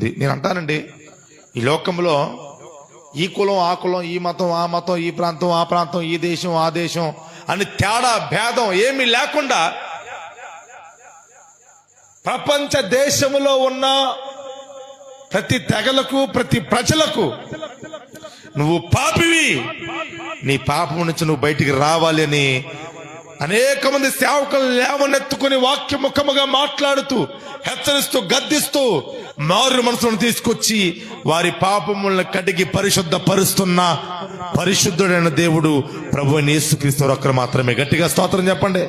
ఉంది. నేను అంటానండి ఈ లోకంలో ఈ కులం ఆ కులం ఈ మతం ఆ మతం ఈ ప్రాంతం ఆ ప్రాంతం ఈ దేశం ఆ దేశం అని తేడా భేదం ఏమీ లేకుండా ప్రపంచ దేశంలో ఉన్న ప్రతి తెగలకు ప్రతి ప్రజలకు నువ్వు పాపివి. నీ పాపం నుంచి నువ్వు బయటికి రావాలి అని అనేక మంది సేవకులు లేవనెత్తుకుని వాక్యముఖముగా మాట్లాడుతూ హెచ్చరిస్తూ గద్దిస్తూ మారు మనసును తీసుకొచ్చి వారి పాపములను కడిగి పరిశుద్ధ పరుస్తున్న పరిశుద్ధుడైన దేవుడు ప్రభు యేసుక్రీస్తు ఒక్కరు మాత్రమే. గట్టిగా స్తోత్రం చెప్పండి.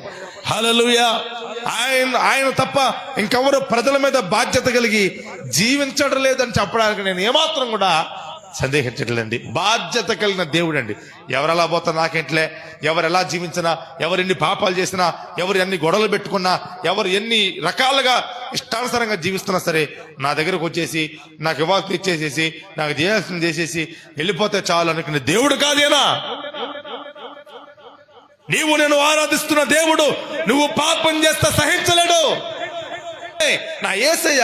హల్లెలూయా ఆయన ఆయన తప్ప ఇంకెవరు ప్రజల మీద బాధ్యత కలిగి జీవించడం లేదని చెప్పడానికి నేను ఏమాత్రం కూడా సందేహించట్లేండి బాధ్యత కలిగిన దేవుడు అండి ఎవరెలా పోతా నాకేంట్లే? ఎవరు ఎలా జీవించినా ఎవరు ఎన్ని పాపాలు చేసినా ఎవరు ఎన్ని గొడవలు పెట్టుకున్నా ఎవరు ఎన్ని రకాలుగా ఇష్టానుసారంగా జీవిస్తున్నా సరే నా దగ్గరకు వచ్చేసి నాకు ఇవ్వాల్సింది ఇచ్చేసేసి నాకు చేయాల్సింది చేసేసి వెళ్ళిపోతే చాలు అనుకునే దేవుడు కాదేనా? నీవు నేను ఆరాధిస్తున్న దేవుడు నువ్వు పాపం చేస్తా సహించలేడు. ఏ, నా ఏసయ్య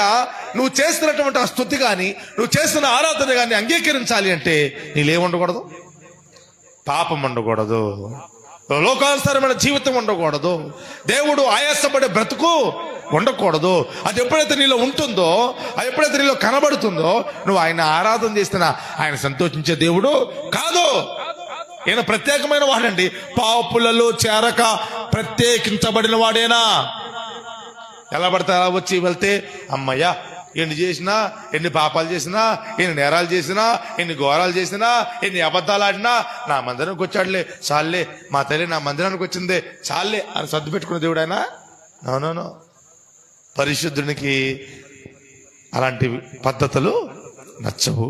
నువ్వు చేస్తున్నటువంటి ఆ స్థుతి కానీ నువ్వు చేస్తున్న ఆరాధన కానీ అంగీకరించాలి అంటే నీళ్ళు ఉండకూడదు? పాపం ఉండకూడదు. లోకానుసారమైన జీవితం ఉండకూడదు. దేవుడు ఆయాసపడే బ్రతుకు ఉండకూడదు. అది ఎప్పుడైతే నీలో ఉంటుందో అది ఎప్పుడైతే నీలో కనబడుతుందో నువ్వు ఆయన ఆరాధన చేస్తున్నా ఆయన సంతోషించే దేవుడు కాదు. ఈయన ప్రత్యేకమైన వాడండి. పాపులలో చేరక ప్రత్యేకించబడిన వాడేనా? ఎలా పడితే అలా వచ్చి వెళ్తే అమ్మయ్యా ఎన్ని చేసినా ఎన్ని పాపాలు చేసినా ఎన్ని నేరాలు చేసినా ఎన్ని ఘోరాలు చేసినా ఎన్ని అబద్ధాలు ఆడినా నా మందిరానికి వచ్చాడులే చాలే మా తల్లి నా మందిరానికి వచ్చిందే చాలే అని సర్దు పెట్టుకున్న దేవుడు ఆయన? నో. పరిశుద్ధునికి అలాంటి పద్ధతులు నచ్చవు.